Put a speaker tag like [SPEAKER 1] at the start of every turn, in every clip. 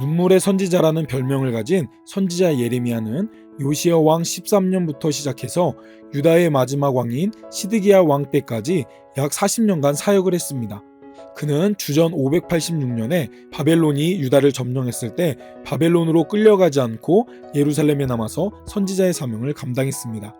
[SPEAKER 1] 눈물의 선지자라는 별명을 가진 선지자 예레미야는 요시야 왕 13년부터 시작해서 유다의 마지막 왕인 시드기야 왕 때까지 약 40년간 사역을 했습니다. 그는 주전 586년에 바벨론이 유다를 점령했을 때 바벨론으로 끌려가지 않고 예루살렘에 남아서 선지자의 사명을 감당했습니다.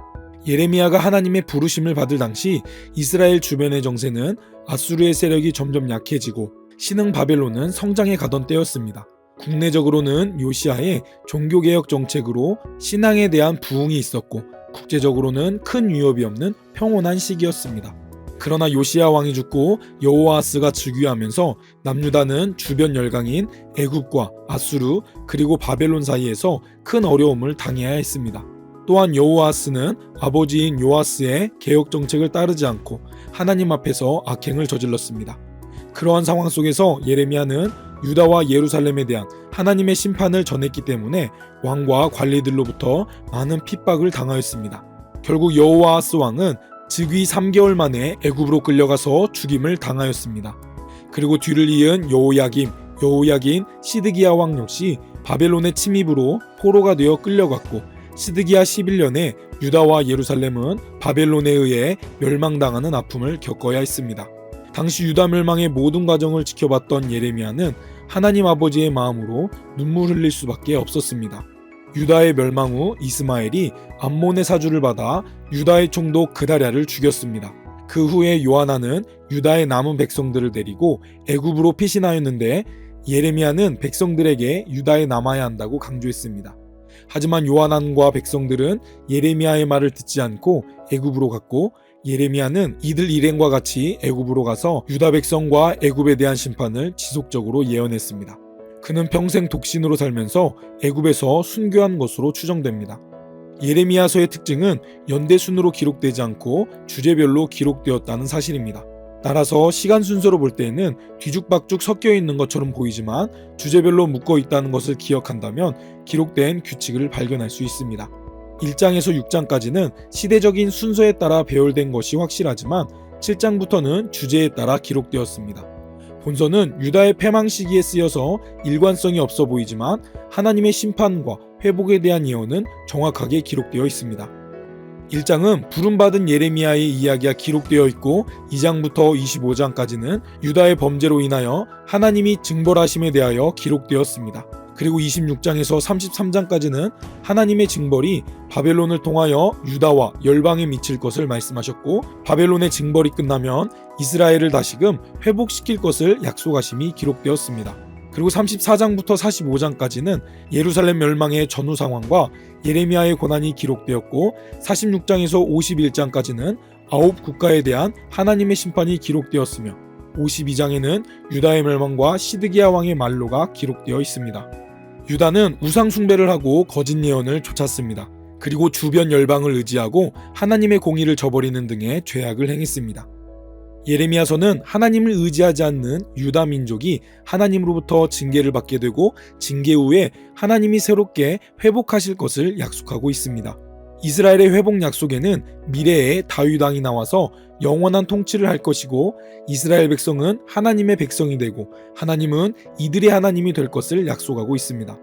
[SPEAKER 1] 예레미야가 하나님의 부르심을 받을 당시 이스라엘 주변의 정세는 아수르의 세력이 점점 약해지고 신흥 바벨론은 성장해 가던 때였습니다. 국내적으로는 요시아의 종교개혁 정책으로 신앙에 대한 부흥이 있었고 국제적으로는 큰 위협이 없는 평온한 시기였습니다. 그러나 요시아 왕이 죽고 여호아스가 즉위하면서 남유다는 주변 열강인 애굽과 아수르 그리고 바벨론 사이에서 큰 어려움을 당해야 했습니다. 또한 여호아스는 아버지인 요아스의 개혁 정책을 따르지 않고 하나님 앞에서 악행을 저질렀습니다. 그러한 상황 속에서 예레미야는 유다와 예루살렘에 대한 하나님의 심판을 전했기 때문에 왕과 관리들로부터 많은 핍박을 당하였습니다. 결국 여호아스 왕은 즉위 3개월 만에 애굽으로 끌려가서 죽임을 당하였습니다. 그리고 뒤를 이은 여호야김, 여호야긴, 시드기야 왕 역시 바벨론의 침입으로 포로가 되어 끌려갔고 시드기야 11년에 유다와 예루살렘은 바벨론에 의해 멸망당하는 아픔을 겪어야 했습니다. 당시 유다 멸망의 모든 과정을 지켜봤던 예레미야는 하나님 아버지의 마음으로 눈물 흘릴 수밖에 없었습니다. 유다의 멸망 후 이스마엘이 암몬의 사주를 받아 유다의 총독 그다랴를 죽였습니다. 그 후에 요하나는 유다의 남은 백성들을 데리고 애굽으로 피신하였는데 예레미야는 백성들에게 유다에 남아야 한다고 강조했습니다. 하지만 요하난과 백성들은 예레미야의 말을 듣지 않고 애굽으로 갔고 예레미야는 이들 일행과 같이 애굽으로 가서 유다 백성과 애굽에 대한 심판을 지속적으로 예언했습니다. 그는 평생 독신으로 살면서 애굽에서 순교한 것으로 추정됩니다. 예레미야서의 특징은 연대순으로 기록되지 않고 주제별로 기록되었다는 사실입니다. 따라서 시간 순서로 볼 때에는 뒤죽박죽 섞여 있는 것처럼 보이지만 주제별로 묶어 있다는 것을 기억한다면 기록된 규칙을 발견할 수 있습니다. 1장에서 6장까지는 시대적인 순서에 따라 배열된 것이 확실하지만 7장부터는 주제에 따라 기록되었습니다. 본서는 유다의 패망 시기에 쓰여서 일관성이 없어 보이지만 하나님의 심판과 회복에 대한 예언은 정확하게 기록되어 있습니다. 1장은 부름받은 예레미야의 이야기가 기록되어 있고 2장부터 25장까지는 유다의 범죄로 인하여 하나님이 징벌하심에 대하여 기록되었습니다. 그리고 26장에서 33장까지는 하나님의 징벌이 바벨론을 통하여 유다와 열방에 미칠 것을 말씀하셨고 바벨론의 징벌이 끝나면 이스라엘을 다시금 회복시킬 것을 약속하심이 기록되었습니다. 그리고 34장부터 45장까지는 예루살렘 멸망의 전후 상황과 예레미야의 고난이 기록되었고 46장에서 51장까지는 아홉 국가에 대한 하나님의 심판이 기록되었으며 52장에는 유다의 멸망과 시드기야 왕의 말로가 기록되어 있습니다. 유다는 우상 숭배를 하고 거짓 예언을 쫓았습니다. 그리고 주변 열방을 의지하고 하나님의 공의를 저버리는 등의 죄악을 행했습니다. 예레미야서는 하나님을 의지하지 않는 유다 민족이 하나님으로부터 징계를 받게 되고 징계 후에 하나님이 새롭게 회복하실 것을 약속하고 있습니다. 이스라엘의 회복 약속에는 미래에 다윗왕이 나와서 영원한 통치를 할 것이고 이스라엘 백성은 하나님의 백성이 되고 하나님은 이들의 하나님이 될 것을 약속하고 있습니다.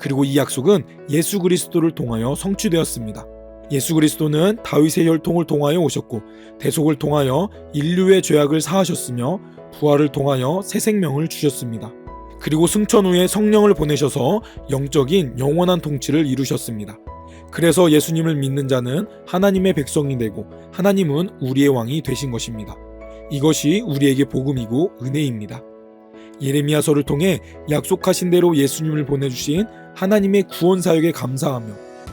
[SPEAKER 1] 그리고 이 약속은 예수 그리스도를 통하여 성취되었습니다. 예수 그리스도는 다윗의 혈통을 통하여 오셨고 대속을 통하여 인류의 죄악을 사하셨으며 부활을 통하여 새 생명을 주셨습니다. 그리고 승천 후에 성령을 보내셔서 영적인 영원한 통치를 이루셨습니다. 그래서 예수님을 믿는 자는 하나님의 백성이 되고 하나님은 우리의 왕이 되신 것입니다. 이것이 우리에게 복음이고 은혜입니다. 예레미야서를 통해 약속하신 대로 예수님을 보내주신 하나님의 구원 사역에 감사하며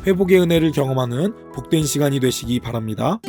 [SPEAKER 1] 회복의 은혜를 경험하는 복된 시간이 되시기 바랍니다.